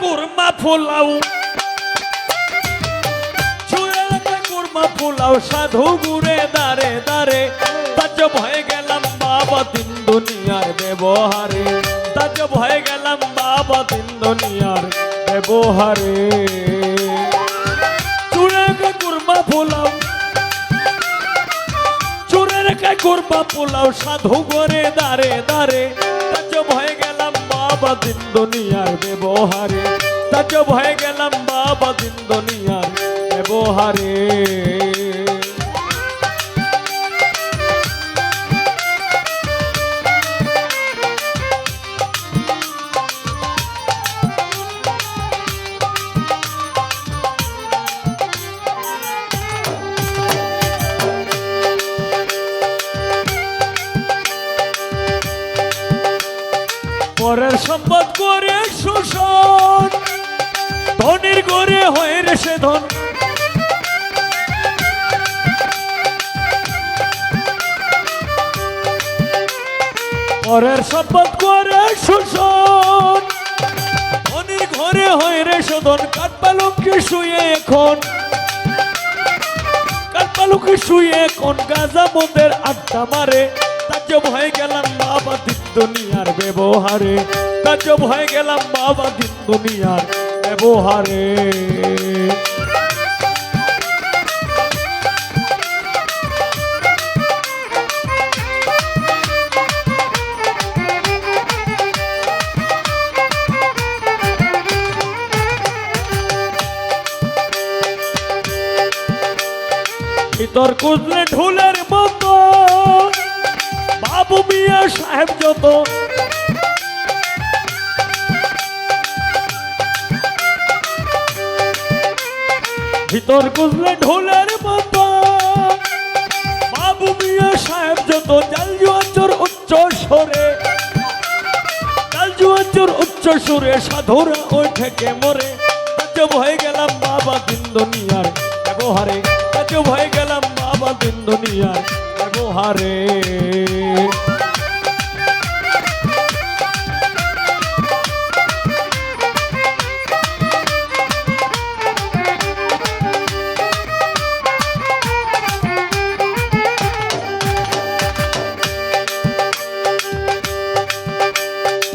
কুরমা ফুলাও। চুরের গায়ে কুরমা ফুলাও, সাধু গুরে দারে দারে। তাজ্জব হয়ে গেলাম বাবা দিন দুনিয়ার ব্যবহারে। তাজ্জব হয়ে গেলাম বাবা দিন দুনিয়ার ব্যবহারে। চুরের গায়ে কুরমা ফুলাও। চোরের কে করবা পোলাও সাধু করে দাঁড়ে দাঁড়ে তাজ ভয়ে গেলাম বাবা দিন দুনিয়ার ব্যবহারে। তাজ ভয়ে গেলাম বাবা দিন দুনিয়ার ব্যবহারে। পরের সম্পদ করে শোষণ। ধনির করে হয়ে রে সে ধন। পরের সম্পদ করে শোষণ। ধনির ঘরে হয়ে রে শোধন কাঠপালকে শুয়ে এখন। কাঠপালকে শুয়ে এখন। গাজা বন্ধের আড্ডা মারে। তাজ্জব হয়ে গেলাম বাবা দিন দুনিয়ার ব্যবহারে। তাজ্জব হয়ে গেলাম বাবা দিন দুনিয়ার ব্যবহারে। ভিতর কুজলে ঢুলের মতো। বাবু মিয়া সাহেব যত। ভিতর কুজলে ঢোলের মতো। বাবু মিয়া সাহেব যত, জাল জুয়াচর উচ্চ সরে জাল জুয়াচর উচ্চ সুরে সাধুরা ওই থেকে মরে। তাজব হয়ে গেলাম বাবা দিন দুনিয়ার ব্যবহারে। তাজব হয়ে গেলাম বাবা দিন দুনিয়ার ব্যবহারে।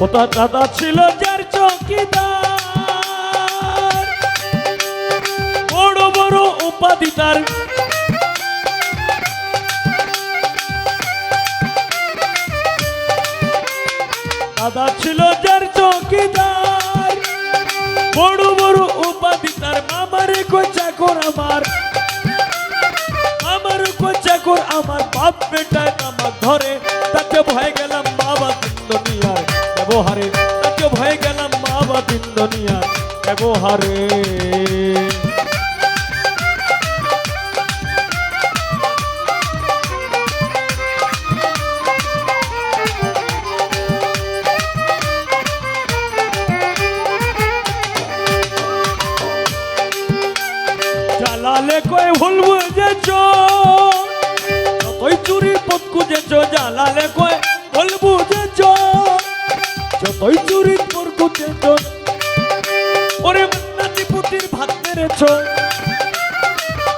ওটা দাদা ছিল যার চকিদার বড় বড় উপাধি তার। দাদা ছিল যার চকিদার। বড় বড় উপাধি তার মামারে কই চাকর আমার আমার কই চাকর আমার বাপ বেটায় আমার ধরে। তাকে ভয় গেলাম বাবা দিন দুনিয়ার ব্যবহারে। তাকে ভয় গেলাম বাবা দিন দুনিয়ার ব্যবহারে। জ্বালালে কয় ভুল বুঝেছ? যতই চুরির পথ খুঁজেছ জ্বালালে কয় ভুল বুঝেছ? যতই চুরির পর খুঁজেছ, ওরে নাতি পুতির ভাত মেরেছ।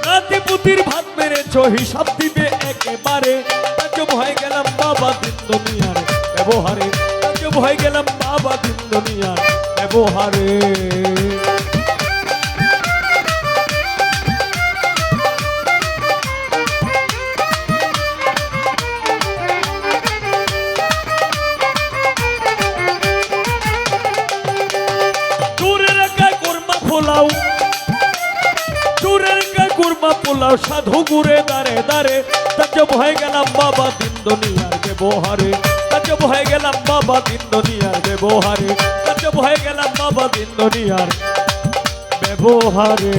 নাতি পুতির ভাত মেরেছ, হিসাব দিবে একেবারে। তাকে ভয় গেলাম বাবা দিন দুনিয়ার ব্যবহারে। তাকে ভয় গেলাম বাবা দিন দুনিয়ার ব্যবহারে। গায়ে কুরমা পোলাও সাধু গুরে দাঁড়ে দাঁড়ে তাজ ভয় গেলাম বাবা দিন দুনিয়ার ব্যবহারে। তাজ ভয় গেলাম বাবা দিন দুনিয়ার ব্যবহারে। তাজ ভয় গেলাম বাবা দিন দুনিয়ার ব্যবহারে।